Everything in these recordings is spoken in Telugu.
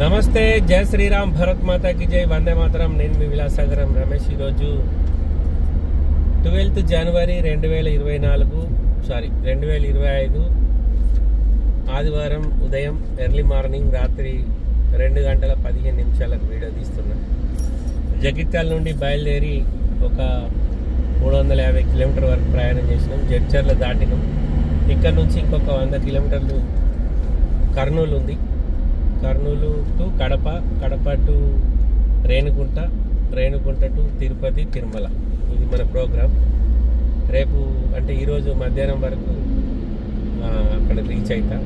నమస్తే జయ శ్రీరామ్ భరత్ మాతాకి జై వందే మాతరం. నేను మీ విలాసాగరం రమేష్ ఈరోజు ట్వెల్త్ జనవరి రెండు వేల ఇరవై నాలుగు సారీ రెండు వేల ఇరవై ఐదు ఆదివారం ఉదయం ఎర్లీ మార్నింగ్ రాత్రి రెండు గంటల పదిహేను నిమిషాలకు వీడియో తీస్తున్నా. జగిత్యాల నుండి బయలుదేరి ఒక మూడు వందల యాభై కిలోమీటర్ వరకు ప్రయాణం చేసినాం. జడ్చర్ల దాటినాం. ఇక్కడ నుంచి ఇంకొక వంద కిలోమీటర్లు కర్నూలు ఉంది. Kurnool to Kadapa Kadapa to Renigunta Renigunta to Tirupati Tirumala. ఇది మన ప్రోగ్రామ్ రేపు అంటే ఈరోజు మధ్యాహ్నం వరకు అక్కడ రీచ్ అవుతా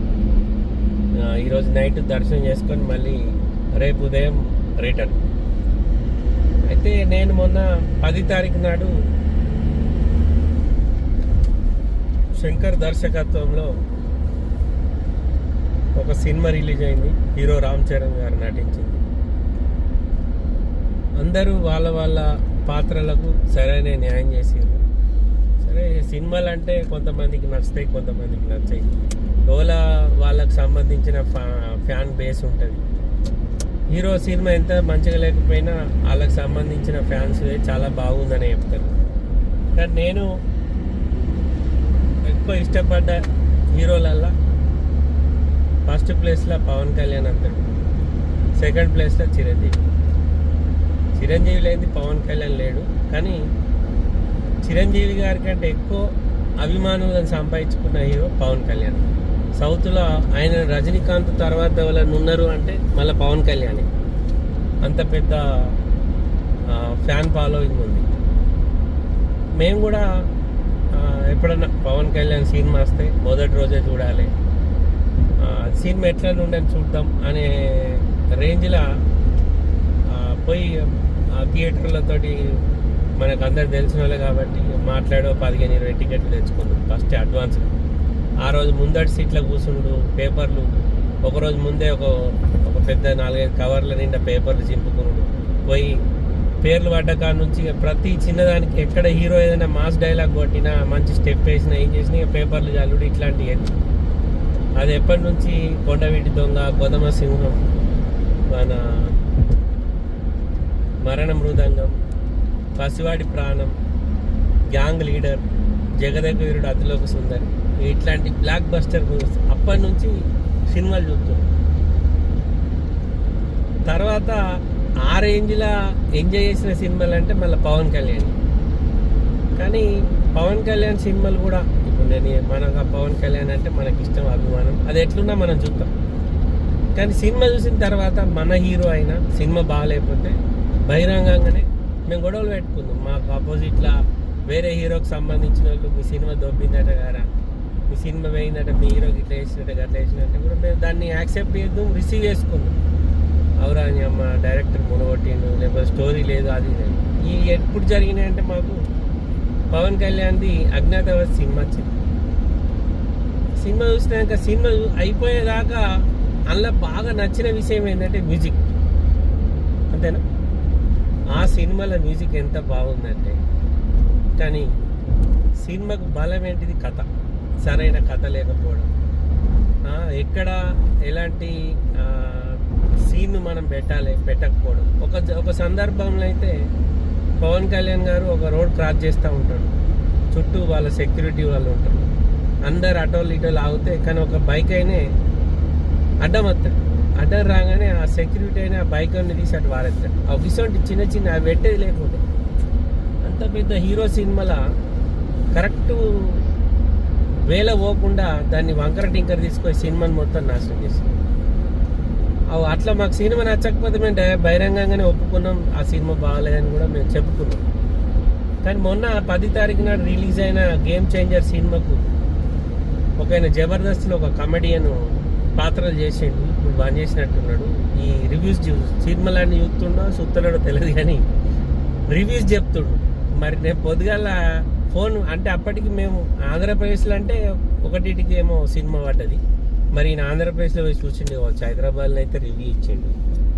ఈరోజు నైట్ దర్శనం చేసుకొని మళ్ళీ రేపు ఉదయం రిటర్న్. అయితే నేను మొన్న పది తారీఖు నాడు శంకర్ దర్శకత్వంలో ఒక సినిమా రిలీజ్ అయింది. హీరో రామ్ చరణ్ గారు నటించింది. అందరూ వాళ్ళ వాళ్ళ పాత్రలకు సరైన న్యాయం చేసారు సరే సినిమాలు అంటే కొంతమందికి నచ్చుతాయి కొంతమందికి నచ్చాయి. ఓలా వాళ్ళకు సంబంధించిన ఫ్యా ఫ్యాన్ బేస్ ఉంటుంది. హీరో సినిమా ఎంత మంచిగా లేకపోయినా వాళ్ళకి సంబంధించిన ఫ్యాన్స్ చాలా బాగుందని చెప్తారు. కానీ నేను ఎక్కువ ఇష్టపడ్డ హీరోలల్లా ఫస్ట్ ప్లేస్లో పవన్ కళ్యాణ్ అంటాడు సెకండ్ ప్లేస్లో చిరంజీవి. చిరంజీవి లేని పవన్ కళ్యాణ్ లేడు. కానీ చిరంజీవి గారి కంటే ఎక్కువ అభిమానులను సంపాదించుకున్న హీరో పవన్ కళ్యాణ్. సౌత్లో ఆయన రజనీకాంత్ తర్వాత వాళ్ళని ఉన్నారు అంటే మళ్ళీ పవన్ కళ్యాణ్. అంత పెద్ద ఫ్యాన్ ఫాలోయింగ్ ఉంది. మేము కూడా ఎప్పుడన్నా పవన్ కళ్యాణ్ సినిమా వస్తే మొదటి రోజే చూడాలి. సినిమా ఎట్లా ఉండని చూద్దాం అనే రేంజ్లో పోయి ఆ థియేటర్లతోటి మనకు అందరు తెలిసిన వాళ్ళే కాబట్టి మాట్లాడో పదిహేను ఇరవై టికెట్లు తెచ్చుకున్నాం ఫస్ట్ అడ్వాన్స్ ఆ రోజు ముందటి సీట్లో కూర్చుండు పేపర్లు. ఒకరోజు ముందే ఒక ఒక పెద్ద నాలుగైదు కవర్ల నిండా పేపర్లు చింపుకున్నాడు. పోయి పేర్లు పడ్డకాడ నుంచి ఇక ప్రతి చిన్నదానికి ఎక్కడ హీరో ఏదైనా మాస్ డైలాగ్ కొట్టినా మంచి స్టెప్ వేసినా ఏం చేసినా ఇక పేపర్లు చల్లుడు ఇట్లాంటివి అది ఎప్పటి నుంచి కొండవీటి దొంగ కొదమ సింహం మన మరణ మృదంగం పసివాడి ప్రాణం గ్యాంగ్ లీడర్ జగదగ వీరుడు అతిలోక సుందరి ఇట్లాంటి బ్లాక్ బస్టర్ మూవీస్ అప్పటి నుంచి సినిమాలు చూస్తున్నాం తర్వాత ఆ రేంజ్లో ఎంజాయ్ చేసిన సినిమాలు అంటే మళ్ళీ పవన్ కళ్యాణ్. కానీ పవన్ కళ్యాణ్ సినిమాలు కూడా ఉండని మనకు పవన్ కళ్యాణ్ అంటే మనకి ఇష్టం అభిమానం. అది ఎట్లున్నా మనం చూద్దాం. కానీ సినిమా చూసిన తర్వాత మన హీరో అయినా సినిమా బాగాలేకపోతే బహిరంగంగానే మేము గొడవలు పెట్టుకుందాం. మాకు ఆపోజిట్లో వేరే హీరోకి సంబంధించిన వాళ్ళు మీ సినిమా దొబ్బిందట గారా? మీ సినిమా వేయిందట మీ హీరోకి ఇట్లా వేసినట్టు అట్లా వేసినట్టు కూడా మేము దాన్ని యాక్సెప్ట్ చేద్దాం రిసీవ్ చేసుకుందాం. అవురా అని అమ్మ డైరెక్టర్ మునగొట్టిండు లేకపోతే స్టోరీ లేదు అది లేదు. ఈ ఎప్పుడు జరిగినాయంటే మాకు పవన్ కళ్యాణ్ది అజ్ఞాతవాసి సినిమా వచ్చింది. సినిమా చూసినాక సినిమా అయిపోయేదాకా అందులో బాగా నచ్చిన విషయం ఏంటంటే మ్యూజిక్. అంతేనా? ఆ సినిమాలో మ్యూజిక్ ఎంత బాగుందంటే కానీ సినిమాకు బలం ఏంటిది? కథ. సరైన కథ లేకపోవడం. ఎక్కడ ఎలాంటి సీన్ మనం పెట్టాలి పెట్టకపోవడం. ఒక ఒక సందర్భంలో అయితే పవన్ కళ్యాణ్ గారు ఒక రోడ్ క్రాస్ చేస్తూ ఉంటాడు. చుట్టూ వాళ్ళ సెక్యూరిటీ వాళ్ళు ఉంటారు. అందరు అటోలు ఇటోలు ఆగితే కానీ ఒక బైక్ అయినే అడ్డం వస్తాడు అడ్డం రాగానే ఆ సెక్యూరిటీ అయినా ఆ బైక్ అన్ని తీసి అటు వారేస్తాడు ఆ చిన్న చిన్న అవి పెట్టేది లేకుండా అంత పెద్ద హీరో సినిమాల కరెక్ట్ వేల పోకుండా దాన్ని వంకర టింకర్ తీసుకొని సినిమాని మొత్తం నాశనం చేసింది. అవి అట్లా మాకు సినిమా నచ్చకపోతే మేము డై- బహిరంగంగానే ఒప్పుకున్నాం. ఆ సినిమా బాగాలేదని కూడా మేము చెప్పుకున్నాం. కానీ మొన్న పది తారీఖు నాడు రిలీజ్ అయిన గేమ్ చేంజర్ సినిమాకు ఒక ఆయన జబర్దస్త్లో ఒక కమెడియన్ పాత్రలు చేసిండు. ఇప్పుడు బాగా చేసినట్టున్నాడు. ఈ రివ్యూస్ చూ సినిమాలన్నీ చూస్తుండో సుత్తలేడో తెలియదు కానీ రివ్యూస్ చెప్తుండు. మరి నేను పొద్దుగాల ఫోన్ అంటే అప్పటికి మేము ఆంధ్రప్రదేశ్లో అంటే ఒకటికి ఏమో సినిమా పడ్డది. మరి ఈయన ఆంధ్రప్రదేశ్లో పోయి చూసిండు కావచ్చు. హైదరాబాద్లో అయితే రివ్యూ ఇచ్చిండు.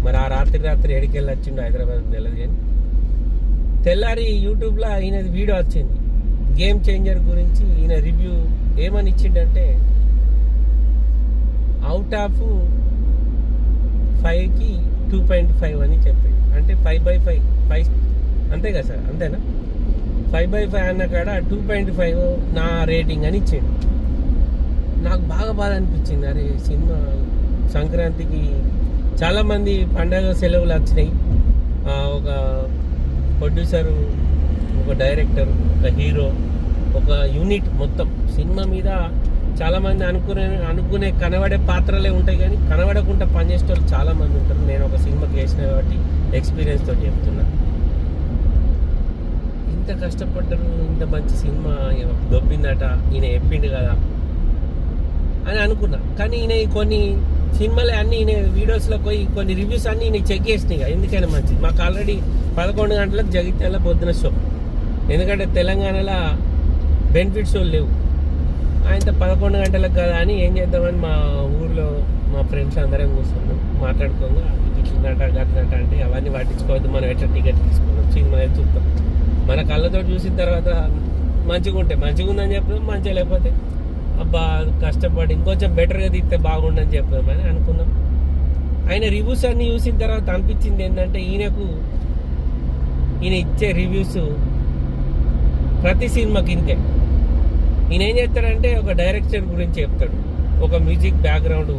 మరి ఆ రాత్రి రాత్రి ఎడికెళ్ళి వచ్చిండు హైదరాబాద్ తెలియదు కానీ తెల్లారి యూట్యూబ్లో ఈయన వీడియో వచ్చింది. గేమ్ చేంజర్ గురించి ఈయన రివ్యూ ఏమని ఇచ్చిండంటే అవుట్ ఆఫ్ ఫైవ్కి టూ పాయింట్ ఫైవ్ అని చెప్పాడు. అంటే ఫైవ్ బై ఫైవ్ ఫైవ్ అంతే కదా సార్? అంతేనా? ఫైవ్ బై ఫైవ్ అన్న కాడ టూ పాయింట్ ఫైవ్ నా రేటింగ్ అని ఇచ్చాడు. నాకు బాగా బాధ అనిపించింది. అరే సినిమా సంక్రాంతికి చాలామంది పండగ సెలవులు వచ్చినాయి. ఒక ప్రొడ్యూసరు ఒక డైరెక్టర్ ఒక హీరో ఒక యూనిట్ మొత్తం. సినిమా మీద చాలామంది అనుకునే అనుకునే కనబడే పాత్రలే ఉంటాయి కానీ కనబడకుండా పనిచేసే వాళ్ళు చాలామంది ఉంటారు. నేను ఒక సినిమాకి వేసిన కాబట్టి ఎక్స్పీరియన్స్ తోటి చెప్తున్నా. ఇంత కష్టపడ్డారు ఇంత మంచి సినిమా దొబ్బిందట ఈయన చెప్పిండు కదా అని అనుకున్నా. కానీ ఈయన కొన్ని సినిమాలే అన్ని ఈయన వీడియోస్లో పోయి కొన్ని రివ్యూస్ అన్నీ ఈయన చెక్ చేసినాయి ఎందుకైనా మంచిది. మాకు ఆల్రెడీ పదకొండు గంటలకు జగిత్యాల పొద్దున షో. ఎందుకంటే తెలంగాణలో బెనిఫిట్స్ లేవు. ఆయన పదకొండు గంటలకు కదా అని ఏం చేద్దామని మా ఊర్లో మా ఫ్రెండ్స్ అందరం కూర్చున్నాం. మాట్లాడుకోగా ఇట్లనట గట్లనట అంటే అవన్నీ పట్టించుకోవద్దు మనం ఎట్లా టికెట్ తీసుకున్నాం సినిమా అయితే చూస్తాం. మన కళ్ళతో చూసిన తర్వాత మంచిగా ఉంటే మంచిగా ఉందని చెప్పడం మంచిగా లేకపోతే అబ్బా కష్టపడి ఇంకొంచెం బెటర్గా తీస్తే బాగుండని అని అనుకున్నాం. ఆయన రివ్యూస్ అన్నీ చూసిన తర్వాత అనిపించింది ఏంటంటే ఈయనకు ఈయన ఇచ్చే రివ్యూస్ ప్రతి సినిమాకి ఇంతే ఈయన ఏం చేస్తాడంటే ఒక డైరెక్టర్ గురించి చెప్తాడు. ఒక మ్యూజిక్ బ్యాక్గ్రౌండ్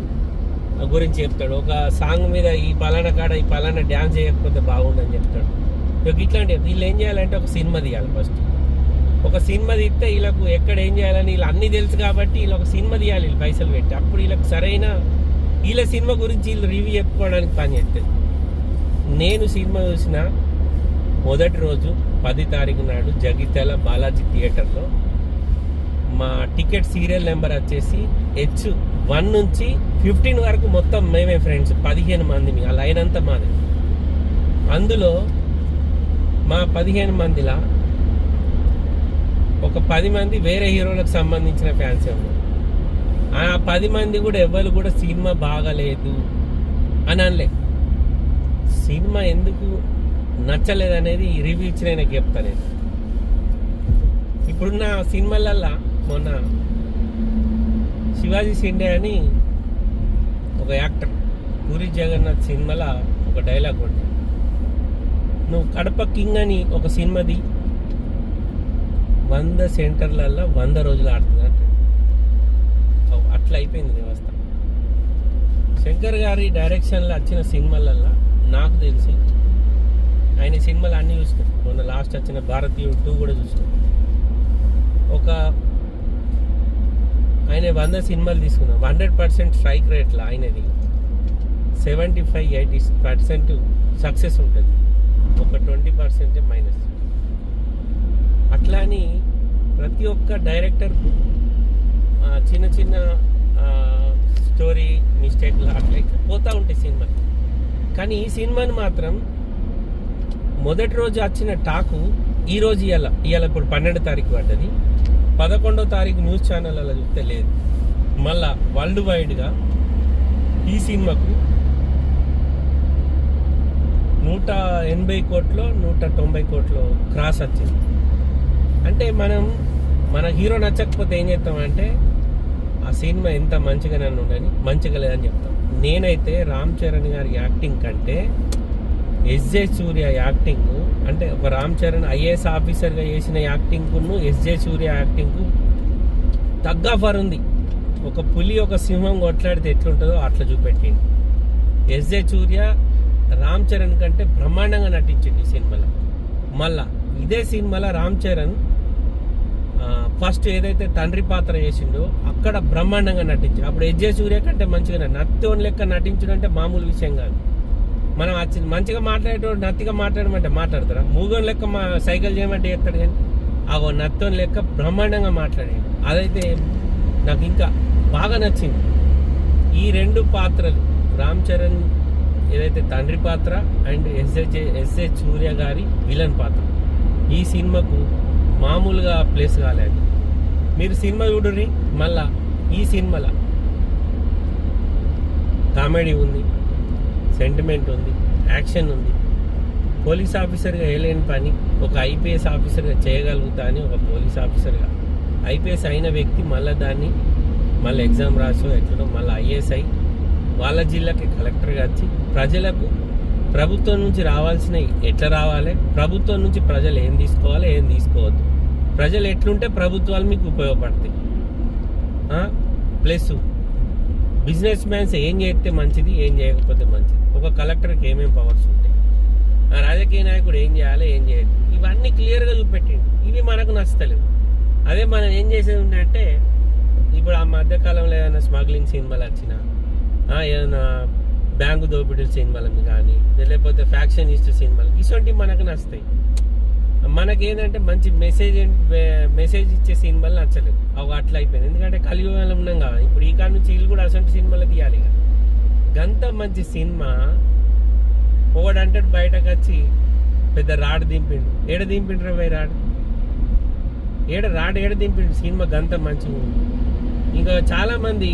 గురించి చెప్తాడు. ఒక సాంగ్ మీద ఈ పలానా కాడ ఈ పలానా డ్యాన్స్ చేయకపోతే బాగుండని చెప్తాడు. ఇక ఇట్లాంటి వీళ్ళు ఏం చేయాలంటే ఒక సినిమా తీయాలి ఫస్ట్. ఒక సినిమా తీస్తే వీళ్ళకు ఎక్కడ ఏం చేయాలని వీళ్ళు అన్నీ తెలుసు కాబట్టి వీళ్ళు ఒక సినిమా తీయాలి వీళ్ళు పైసలు పెట్టి. అప్పుడు వీళ్ళకి సరైన వీళ్ళ సినిమా గురించి వీళ్ళు రివ్యూ చెప్పుకోవడానికి పని చేస్తుంది. నేను సినిమా చూసిన మొదటి రోజు పది తారీఖు నాడు జగిత్యాల బాలాజీ థియేటర్లో మా టికెట్ సీరియల్ నెంబర్ వచ్చేసి హెచ్ వన్ నుంచి ఫిఫ్టీన్ వరకు మొత్తం మేమే ఫ్రెండ్స్ పదిహేను మంది ఆ లైన్ అంతా మాది. అందులో మా పదిహేను మందిలా ఒక పది మంది వేరే హీరోలకు సంబంధించిన ఫ్యాన్స్ ఉన్నారు ఆ పది మంది కూడా ఎవరు కూడా సినిమా బాగలేదు అని అనలే. సినిమా ఎందుకు నచ్చలేదు అనేది రివ్యూ ఇచ్చిన ఆయనకి చెప్తా నేను. ఇప్పుడున్న సినిమాలల్లా మొన్న శివాజీ షిండే అని ఒక యాక్టర్ పూరి జగన్నాథ్ సినిమాలో ఒక డైలాగ్ ఉంటుంది నువ్వు కడప కింగ్ అని ఒక సినిమాది వంద సెంటర్లల్లో వంద రోజులు ఆడుతుంది అంటాడు అట్లా అయిపోయింది వ్యవస్థ. శంకర్ గారి డైరెక్షన్లో వచ్చిన సినిమాలల్లో నాకు తెలిసింది ఆయన సినిమాలు అన్నీ చూసినాం మొన్న లాస్ట్ వచ్చిన భారతీయుడు టూ కూడా చూసినాం ఒక ఆయన వంద సినిమాలు తీసుకున్నాం హండ్రెడ్ పర్సెంట్ స్ట్రైక్ రేట్లో ఆయనది. Seventy five eighty percent success ఉంటుంది. ఒక ట్వంటీ పర్సెంటే మైనస్ అట్లా అని ప్రతి ఒక్క డైరెక్టర్ చిన్న చిన్న స్టోరీ మిస్టేక్లు అట్లా పోతూ ఉంటాయి సినిమాలు. కానీ ఈ సినిమాని మాత్రం మొదటి రోజు వచ్చిన టాకు ఈ రోజు ఇవాళ ఇవాళ ఇప్పుడు పన్నెండు తారీఖు పడ్డది పదకొండో తారీఖు న్యూస్ ఛానల్లో చూస్తే లేదు. మళ్ళా వరల్డ్ వైడ్గా ఈ సినిమాకు నూట ఎనభై కోట్లో నూట తొంభై కోట్లో క్రాస్ వచ్చింది. అంటే మనం మన హీరో నచ్చకపోతే ఏం చేస్తామంటే ఆ సినిమా ఎంత మంచిగా నన్ను ఉండని మంచిగా లేదని చెప్తాం. నేనైతే రామ్ చరణ్ గారి యాక్టింగ్ కంటే ఎస్జే సూర్య యాక్టింగ్ అంటే ఒక రామ్ చరణ్ ఐఏఎస్ ఆఫీసర్గా చేసిన యాక్టింగ్కును ఎస్జే సూర్య యాక్టింగ్కు తగ్గ ఫర్ ఉంది. ఒక పులి ఒక సింహం కొట్లాడితే ఎట్లుంటుందో అట్లా చూపెట్టింది ఎస్జే సూర్య రామ్ చరణ్ కంటే బ్రహ్మాండంగా నటించింది ఈ సినిమాలో. మళ్ళా ఇదే సినిమాలో రామ్ చరణ్ ఫస్ట్ ఏదైతే తండ్రి పాత్ర చేసిండో అక్కడ బ్రహ్మాండంగా నటించాడు. అప్పుడు ఎస్జే సూర్య కంటే మంచిగా నత్తోని లెక్క నటించడం అంటే మామూలు విషయం కాదు. మనం వచ్చి మంచిగా మాట్లాడేటోడు నత్తిగా మాట్లాడమంటే మాట్లాడతారా మూగోని లెక్క మా సైకిల్ చేయమంటే చేస్తాడు కానీ ఆ నత్తోని లెక్క బ్రహ్మాండంగా మాట్లాడాడు. అదైతే నాకు ఇంకా బాగా నచ్చింది. ఈ రెండు పాత్రలు రామ్ చరణ్ ఏదైతే తండ్రి పాత్ర అండ్ ఎస్హెచ్ ఎస్ఏ సూర్య గారి విలన్ పాత్ర. ఈ సినిమాకు మామూలుగా ప్లేస్ కాలేదు. మీరు సినిమా చూడండి మళ్ళా ఈ సినిమాలో కామెడీ ఉంది. సెంటిమెంట్ ఉంది యాక్షన్ ఉంది. పోలీస్ ఆఫీసర్గా వేయలేని పని ఒక ఐపీఎస్ ఆఫీసర్గా చేయగలుగుతా అని ఒక పోలీస్ ఆఫీసర్గా. ఐపీఎస్ అయిన వ్యక్తి మళ్ళీ దాన్ని మళ్ళీ ఎగ్జామ్ రాసో ఎట్లనో మళ్ళీ ఐఏఎస్ఐ వాళ్ళ జిల్లాకి కలెక్టర్గా వచ్చి ప్రజలకు ప్రభుత్వం నుంచి రావాల్సినవి ఎట్లా రావాలి ప్రభుత్వం నుంచి ప్రజలు ఏం తీసుకోవాలి ఏం తీసుకోవద్దు. ప్రజలు ఎట్లుంటే ప్రభుత్వాలు మీకు ఉపయోగపడతాయి. ప్లస్ బిజినెస్ మ్యాన్స్ ఏం చేస్తే మంచిది ఏం చేయకపోతే మంచిది. ఒక కలెక్టర్కి ఏమేమి పవర్స్ ఉంటాయి? ఆ రాజకీయ నాయకుడు ఏం చేయాలి ఏం చేయాలి ఇవన్నీ క్లియర్గా చూపెట్టిండు. ఇవి మనకు నచ్చలేదు అదే మనం ఏం చేసేది ఉందంటే ఇప్పుడు ఆ మధ్యకాలంలో ఏదైనా స్మగ్లింగ్ సినిమాలు వచ్చినా ఏదైనా బ్యాంకు దోపిడీ సినిమాలు కానీ లేకపోతే ఫ్యాక్షన్ ఇస్ట్ సినిమాలు ఇటువంటివి మనకు నచ్చుతాయి. మనకి ఏంటంటే మంచి మెసేజ్ మెసేజ్ ఇచ్చే సినిమాలు నచ్చలేదు. అవి అట్లా అయిపోయింది ఎందుకంటే కలియుగంలో ఉన్నాం కదా ఇప్పుడు ఈ కాడ నుంచి వీళ్ళు కూడా అసలు సినిమాలు తీయాలి కదా. గంత మంచి సినిమా ఒకడు అంటాడు బయటకు వచ్చి పెద్ద రాడ్ దింపిండు. ఏడ దింపిండు రా రాడ్? ఏడ రాడ్ ఏడ దింపిండు సినిమా గంత మంచిగా ఉంది. ఇంకా చాలామంది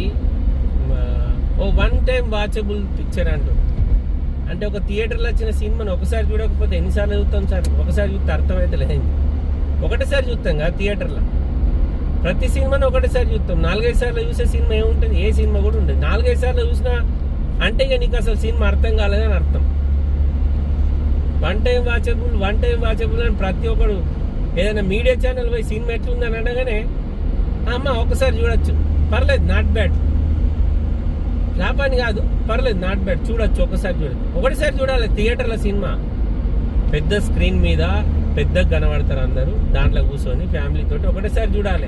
ఓ వన్ టైం వాచబుల్ పిక్చర్ అంటారు. అంటే ఒక థియేటర్లో వచ్చిన సినిమాని ఒకసారి చూడకపోతే ఎన్నిసార్లు చూస్తాం సార్? ఒకసారి చూస్తే అర్థమైతే లేదు. ఒకటేసారి చూస్తాం కదా థియేటర్లో. ప్రతి సినిమాని ఒకటేసారి చూస్తాం. నాలుగైదు సార్లు చూసే సినిమా ఏముంటుంది? ఏ సినిమా కూడా ఉంటుంది నాలుగైదు సార్లు చూసినా అంటే ఇక నీకు అసలు సినిమా అర్థం కాలేదని అర్థం. One time watchable one time watchable అని ప్రతి ఒక్కడు ఏదైనా మీడియా ఛానల్ పోయి సినిమా ఎట్లుందని అనగానే అమ్మ ఒకసారి చూడొచ్చు. పర్లేదు నాట్ బ్యాడ్ లాభాన్ని కాదు పర్లేదు నాట్ బ్యాడ్ చూడొచ్చు ఒకసారి చూడొచ్చు. ఒకటిసారి చూడాలి థియేటర్ల సినిమా. పెద్ద స్క్రీన్ మీద పెద్దగా కనబడతారు అందరూ దాంట్లో కూర్చొని ఫ్యామిలీ తోటి ఒకటేసారి చూడాలి.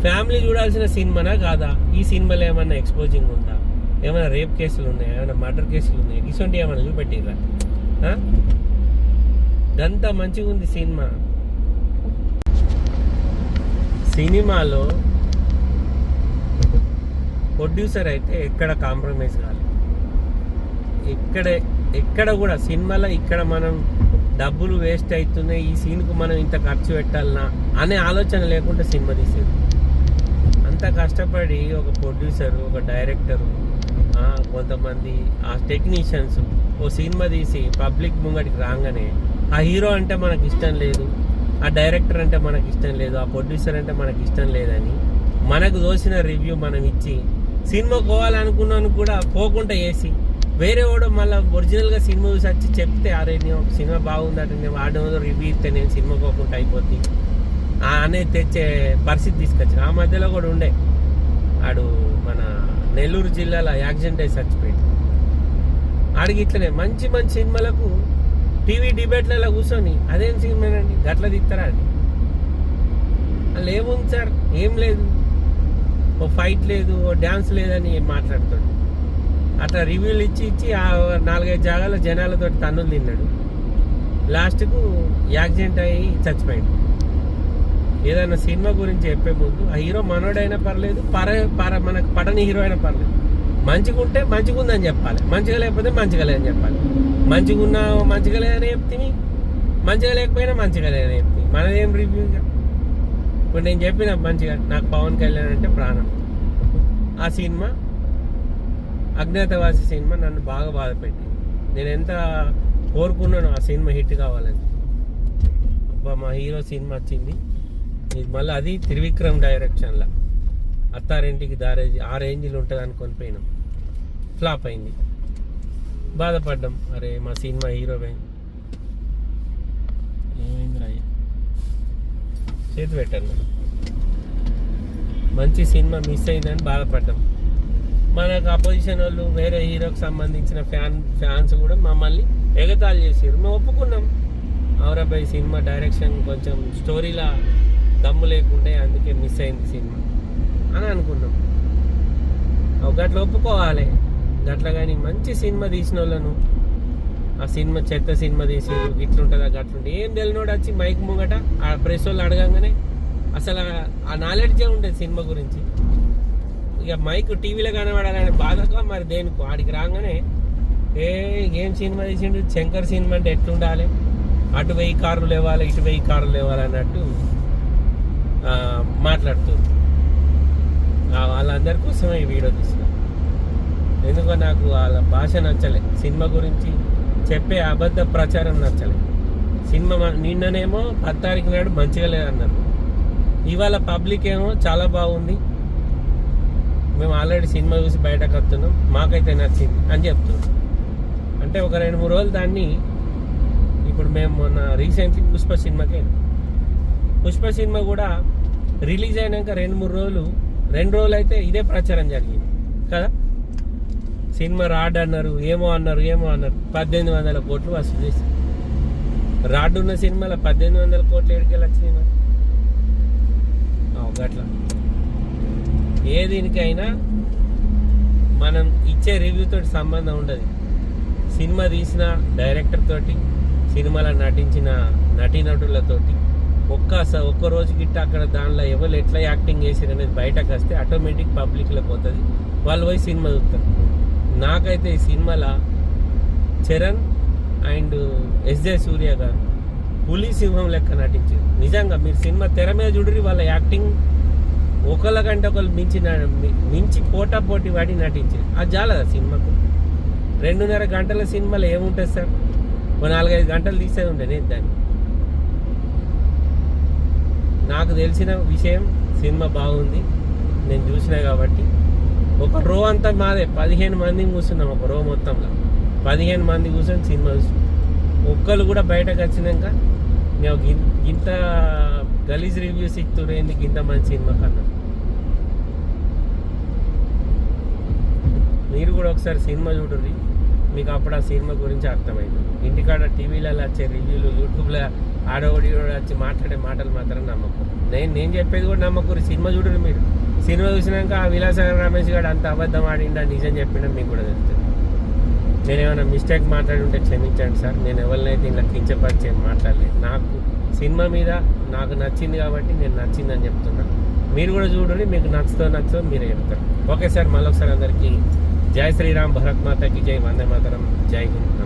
ఫ్యామిలీ చూడాల్సిన సినిమానా కాదా? ఈ సినిమాలో ఏమన్నా ఎక్స్పోజింగ్ ఉందా? ఏమైనా రేప్ కేసులు ఉన్నాయా? ఏమైనా మర్డర్ కేసులు ఉన్నాయా? ఇటువంటి ఏమైనా చూపెట్టిరా ఆ? మంచిగా ఉంది సినిమా. సినిమాలో ప్రొడ్యూసర్ అయితే ఎక్కడ కాంప్రమైజ్ కాదు ఎక్కడ ఎక్కడ కూడా సినిమాలో ఇక్కడ మనం డబ్బులు వేస్ట్ అవుతున్నాయి ఈ సీన్కు మనం ఇంత ఖర్చు పెట్టాలనా అనే ఆలోచన లేకుండా సినిమా తీసేది. అంత కష్టపడి ఒక ప్రొడ్యూసర్ ఒక డైరెక్టరు కొంతమంది ఆ టెక్నీషియన్స్ ఓ సినిమా తీసి పబ్లిక్ ముంగడికి రాగానే ఆ హీరో అంటే మనకి ఇష్టం లేదు ఆ డైరెక్టర్ అంటే మనకి ఇష్టం లేదు ఆ ప్రొడ్యూసర్ అంటే మనకి ఇష్టం లేదని మనకు దోసిన రివ్యూ మనం ఇచ్చి సినిమా పోవాలనుకున్నాను కూడా పోకుండా వేసి వేరే వాడు మళ్ళీ ఒరిజినల్గా సినిమా చూసి వచ్చి చెప్తే అరే నేను ఒక సినిమా బాగుందట నేను వాడడం రివ్యూ ఇస్తే నేను సినిమా పోకుండా అయిపోద్ది. అనేది తెచ్చే పరిస్థితి తీసుకొచ్చాను. ఆ మధ్యలో కూడా ఉండే. ఆడు నెల్లూరు జిల్లాలో యాక్సిడెంట్ అయి చచ్చిపోయింది. ఆడికి ఇట్లనే మంచి మంచి సినిమాలకు టీవీ డిబేట్లలో కూర్చొని అదేం సినిమానండి? గట్ల తీస్తారా అండి? అలా ఏముంది సార్? ఏం లేదు. ఓ ఫైట్ లేదు ఓ డ్యాన్స్ లేదని మాట్లాడుతాడు అట్లా రివ్యూలు ఇచ్చి ఇచ్చి ఆ నాలుగైదు జాగాల జనాలతో తన్నులు తిన్నాడు. లాస్ట్కు యాక్సిడెంట్ అయ్యి చచ్చిపోయాడు ఏదైనా సినిమా గురించి చెప్పే ముందు ఆ హీరో మనోడైనా పర్లేదు పర పర మనకు పడని హీరో అయినా పర్లేదు. మంచిగా ఉంటే మంచిగా ఉందని చెప్పాలి. మంచిగా లేకపోతే మంచిగా లేదని చెప్పాలి. మంచిగా ఉన్నా మంచిగా లేదని చెప్తే మంచిగా లేకపోయినా మంచిగా లేదని చెప్తే మనదేం రివ్యూ ఇప్పుడు నేను చెప్పిన మంచిగా నాకు పవన్ కళ్యాణ్ అంటే ప్రాణం. ఆ సినిమా అజ్ఞాతవాసి సినిమా నన్ను బాగా బాధపెట్టింది. నేను ఎంత కోరుకున్నాను ఆ సినిమా హిట్ కావాలని. అబ్బా మా హీరో సినిమా వచ్చింది. ఇది మళ్ళీ అది త్రివిక్రమ్ డైరెక్షన్లో అత్తారింటికి దారేజ్ ఆ రేంజ్లో ఉంటుంది అనుకొని పోయినాం. ఫ్లాప్ అయింది. బాధపడ్డాం. అరే మా సినిమా హీరో పోయింది ఏమైంది అయ్యా? చేతి పెట్టాను. మంచి సినిమా మిస్ అయిందని బాధపడ్డాం. మనకు అపోజిషన్ వాళ్ళు వేరే హీరోకి సంబంధించిన ఫ్యాన్ ఫ్యాన్స్ కూడా మమ్మల్ని ఎగతాళి చేసారు మేము ఒప్పుకున్నాం. ఔరాబాయ్ సినిమా డైరెక్షన్ కొంచెం స్టోరీలా దమ్ము లేకుండే అందుకే మిస్ అయింది సినిమా అని అనుకున్నాం. ఒక ఒప్పుకోవాలి. గట్ల కానీ మంచి సినిమా తీసిన వాళ్ళను ఆ సినిమా చెత్త సినిమా తీసి ఇట్లుంటుందా గట్లుంటే ఏం తెలియనోడు వచ్చి మైక్ ముంగట ఆ ప్రెస్ వాళ్ళు అడగంగానే అసలు ఆ- నాలెడ్జే ఉండేది సినిమా గురించి. ఇక మైక్ టీవీలో కనబడాలనే బాధగా మరి దేనికో. ఆడికి రాగానే ఏ ఏం సినిమా తీసిండు? శంకర్ సినిమా అంటే ఎట్లుండాలి? అటు వెయ్యి కార్లు లేవాలి ఇటు వెయ్యి కార్లు లేవాలి అన్నట్టు మాట్లాడుతుంది వాళ్ళందరి కోసమే ఈ వీడియో తీసిన ఎందుకో నాకు వాళ్ళ భాష నచ్చలే. సినిమా గురించి చెప్పే అబద్ధ ప్రచారం నచ్చలే. సినిమా నిన్ననేమో పది తారీఖు నాడు మంచిగా లేదన్నారు. ఇవాళ పబ్లిక్ ఏమో చాలా బాగుంది. మేము ఆల్రెడీ సినిమా చూసి బయటకు వస్తున్నాం. మాకైతే నచ్చింది అని చెప్తున్నాం. అంటే ఒక రెండు మూడు రోజులు దాన్ని ఇప్పుడు మేము మొన్న రీసెంట్లీ పుష్ప సినిమాకి పుష్ప సినిమా కూడా రిలీజ్ అయినాక రెండు మూడు రోజులు రెండు రోజులు అయితే ఇదే ప్రచారం జరిగింది. కదా? సినిమా రాడ్ అన్నారు ఏమో అన్నారు ఏమో అన్నారు. పద్దెనిమిది వందల కోట్లు వసూలు చేసి రాడ్ ఉన్న సినిమాలో పద్దెనిమిది వందల కోట్లు ఎడికెళ్ళచ్చు వచ్చినాయి మరి ఆ, గట్లా ఏ దీనికైనా మనం ఇచ్చే రివ్యూతో సంబంధం ఉండదు. సినిమా తీసిన డైరెక్టర్ తోటి సినిమాలో నటించిన నటీనటులతోటి ఒక్క ఒక్క రోజు గిట్ట అక్కడ దానిలో ఎవరు ఎట్లా యాక్టింగ్ చేసారు అనేది బయటకు వస్తే ఆటోమేటిక్ పబ్లిక్లో పోతుంది. వాళ్ళు పోయి సినిమా చూస్తారు. నాకైతే ఈ సినిమాలో చరణ్ అండ్ ఎస్జే సూర్య గారు పులి సింహం లెక్క నటించారు. నిజంగా మీరు సినిమా తెర మీద చూడరి వాళ్ళ యాక్టింగ్ ఒకళ్ళ కంటే ఒకళ్ళు మించి మించి పోటా పోటీ వాడి నటించారు. అది చాలదా సినిమాకు? రెండున్నర గంటల సినిమాలో ఏముంటుంది సార్? ఒక నాలుగైదు గంటలు తీసేది ఉండే నేను దాన్ని. నాకు తెలిసిన విషయం సినిమా బాగుంది నేను చూసినా కాబట్టి. ఒక రో అంతా మాదే పదిహేను మంది కూర్చున్నాం ఒక రో మొత్తంలో. పదిహేను మంది కూర్చొని సినిమా చూసి ఒక్కళ్ళు కూడా బయటకు వచ్చినాక నేను ఇంత గలీజ్ రివ్యూస్ ఇస్తున్నారు ఎందుకు ఇంత మంచి సినిమా కన్నా? మీరు కూడా ఒకసారి సినిమా చూడరు మీకు అప్పుడు ఆ సినిమా గురించి అర్థమైంది. ఇంటికాడ టీవీలలో వచ్చే రివ్యూలు యూట్యూబ్లో ఆడోడి వచ్చి మాట్లాడే మాటలు మాత్రం నమ్మకం. నేను నేను చెప్పేది కూడా నమ్మకూరు సినిమా చూడరు మీరు. సినిమా చూసినాక ఆ విలాసగర్ రమేష్ గారు అంత అబద్ధం ఆడిండా నిజం చెప్పినా మీకు కూడా తెలుస్తుంది. నేను ఏమైనా మిస్టేక్ మాట్లాడి ఉంటే క్షమించండి సార్. నేను ఎవరినైతే ఇలా కించపరిచే మాట్లాడలేదు. నాకు సినిమా మీద నాకు నచ్చింది కాబట్టి నేను నచ్చిందని చెప్తున్నా. మీరు కూడా చూడండి మీకు నచ్చుతో నచ్చుతో మీరే చెప్తారు. ఓకే సార్ మళ్ళొకసారి అందరికీ जय श्री राम भरत माता की जय वंदे मातरम जय हिंद।